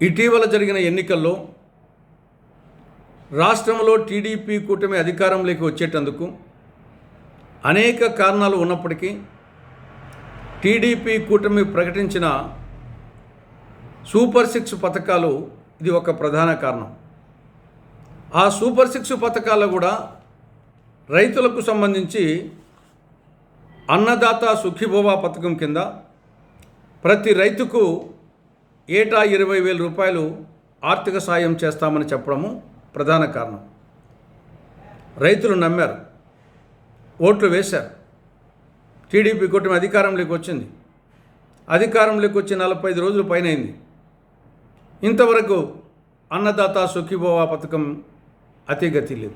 ఇటీవల జరిగిన ఎన్నికల్లో రాష్ట్రంలో టీడీపీ కూటమి అధికారంలోకి వచ్చేటందుకు అనేక కారణాలు ఉన్నప్పటికీ టీడీపీ కూటమి ప్రకటించిన సూపర్ సిక్స్ పథకాలు ఇది ఒక ప్రధాన కారణం. ఆ సూపర్ సిక్స్ పథకాల్లో కూడా రైతులకు సంబంధించి అన్నదాత సుఖీభోవా పథకం కింద ప్రతి రైతుకు ఏటా ఇరవై వేల రూపాయలు ఆర్థిక సాయం చేస్తామని చెప్పడము ప్రధాన కారణం. రైతులు నమ్మారు. ఓట్లు వేశారు. టీడీపీ కూటమి అధికారంలోకి వచ్చింది. అధికారంలోకి వచ్చి నలభై ఐదు రోజులు పైన అయింది ఇంతవరకు అన్నదాత సుఖీభోవా పథకం అతిగతి లేదు.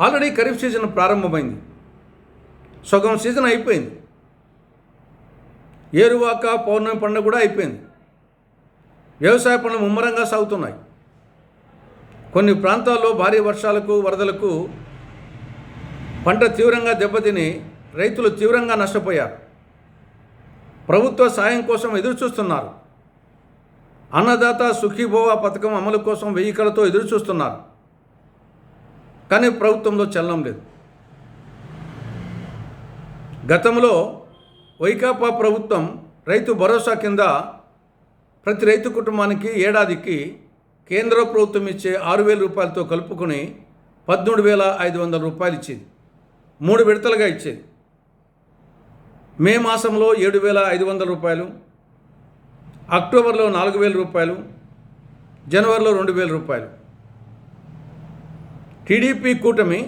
ఆల్రెడీ ఖరీఫ్ సీజన్ ప్రారంభమైంది. సగం సీజన్ అయిపోయింది. ఏరువాక పౌర్ణమి పండుగ కూడా అయిపోయింది. వ్యవసాయ పనులు ముమ్మరంగా సాగుతున్నాయి. కొన్ని ప్రాంతాల్లో భారీ వర్షాలకు వరదలకు పంట తీవ్రంగా దెబ్బతిని రైతులు తీవ్రంగా నష్టపోయారు. ప్రభుత్వ సాయం కోసం ఎదురుచూస్తున్నారు. అన్నదాత సుఖీభోవా పథకం అమలు కోసం వెయ్యికలతో ఎదురుచూస్తున్నారు. కానీ ప్రభుత్వంలో చలనం లేదు. గతంలో వైకాపా ప్రభుత్వం రైతు భరోసా కింద ప్రతి రైతు కుటుంబానికి ఏడాదికి కేంద్ర ప్రభుత్వం ఇచ్చే ఆరు వేల రూపాయలతో కలుపుకొని పద్మూడు వేల ఐదు వందల రూపాయలు ఇచ్చేది. మూడు విడతలుగా ఇచ్చేది. మే మాసంలో ఏడు వేల ఐదు వందల రూపాయలు అక్టోబర్లో నాలుగు వేల రూపాయలు జనవరిలో రెండు వేల రూపాయలు. టీడీపీ కూటమి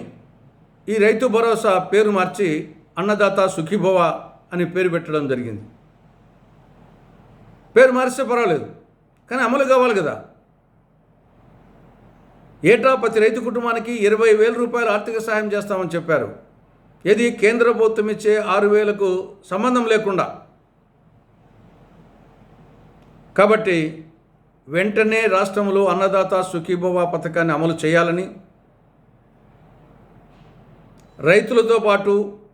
ఈ రైతు భరోసా పేరు మార్చి అన్నదాత సుఖీభవ అని పేరు పెట్టడం జరిగింది. పేరు మారిస్తే పర్వాలేదు కానీ అమలు కావాలి కదా. ఏటా ప్రతి రైతు కుటుంబానికి ఇరవై వేల రూపాయలు ఆర్థిక సహాయం చేస్తామని చెప్పారు. ఇది కేంద్ర ప్రభుత్వం ఇచ్చే ఆరు వేలకు సంబంధం లేకుండా. కాబట్టి వెంటనే రాష్ట్రంలో అన్నదాత సుఖీభవ పథకాన్ని అమలు చేయాలని రైతులతో పాటు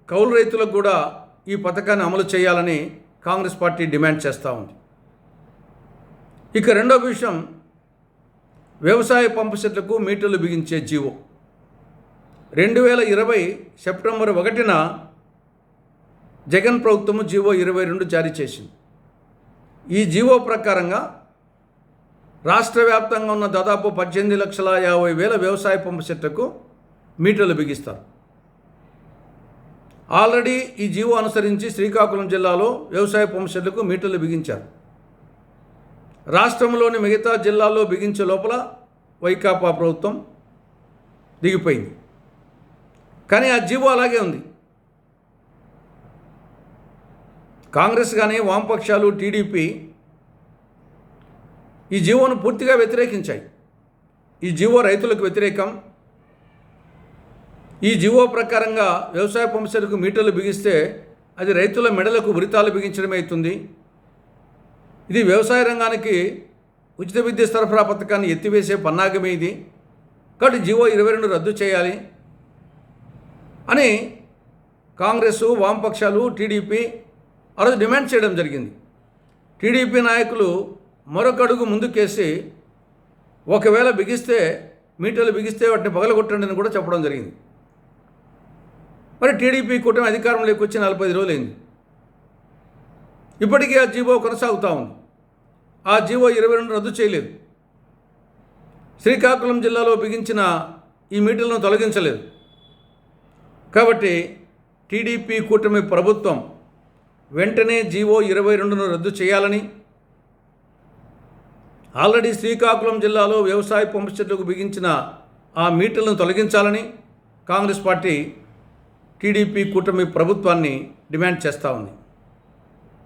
కౌలు రైతులకు కూడా ఈ పథకాన్ని అమలు చేయాలని కాంగ్రెస్ పార్టీ డిమాండ్ చేస్తూ ఉంది. ఇక రెండో విషయం వ్యవసాయ పంపు సెట్లకు మీటర్లు బిగించే జీవో. రెండు వేల ఇరవై సెప్టెంబర్ ఒకటిన జగన్ ప్రభుత్వము జీవో ఇరవై రెండు జారీ చేసింది. ఈ జీవో ప్రకారంగా రాష్ట్ర వ్యాప్తంగా ఉన్న దాదాపు పద్దెనిమిది లక్షల యాభై వేల వ్యవసాయ పంపు సెట్లకు మీటర్లు బిగిస్తారు. ఆల్రెడీ ఈ జీవో అనుసరించి శ్రీకాకుళం జిల్లాలో వ్యవసాయ పంపుషెడ్లకు మీటర్లు బిగించారు. రాష్ట్రంలోని మిగతా జిల్లాల్లో బిగించే లోపల వైకాపా ప్రభుత్వం దిగిపోయింది. కానీ ఆ జీవో అలాగే ఉంది. కాంగ్రెస్ కానీ వామపక్షాలు టీడీపీ ఈ జీవోను పూర్తిగా వ్యతిరేకించాయి. ఈ జీవో రైతులకు వ్యతిరేకం ఈ జీవో ప్రకారంగా వ్యవసాయ పంపులకు మీటర్లు బిగిస్తే అది రైతుల మెడలకు ఉరితాలు బిగించడమే అవుతుంది. ఇది వ్యవసాయ రంగానికి ఉచిత విద్యుత్ సరఫరా పథకాన్ని ఎత్తివేసే పన్నాగమే ఇది. కాబట్టి జీవో ఇరవై రెండు రద్దు చేయాలి. అని కాంగ్రెస్ వామపక్షాలు టీడీపీ ఆ రోజు డిమాండ్ చేయడం జరిగింది. టీడీపీ నాయకులు మరొక అడుగు ముందుకేసి ఒకవేళ బిగిస్తే మీటర్లు బిగిస్తే వాటిని పగలగొట్టండి అని కూడా చెప్పడం జరిగింది. మరి టీడీపీ కూటమి అధికారంలోకి వచ్చి నలభై ఐదు రోజులైంది. ఇప్పటికీ ఆ జీవో కొనసాగుతూ ఉంది. ఆ జీవో ఇరవై రెండు రద్దు చేయలేదు. శ్రీకాకుళం జిల్లాలో బిగించిన ఈ మీటర్లను తొలగించలేదు. కాబట్టి టీడీపీ కూటమి ప్రభుత్వం వెంటనే జీవో ఇరవై రెండును రద్దు చేయాలని ఆల్రెడీ శ్రీకాకుళం జిల్లాలో వ్యవసాయ పంపు చెట్లకు బిగించిన ఆ మీటర్లను తొలగించాలని కాంగ్రెస్ పార్టీ టీడీపీ కూటమి ప్రభుత్వాన్ని డిమాండ్ చేస్తూ ఉంది.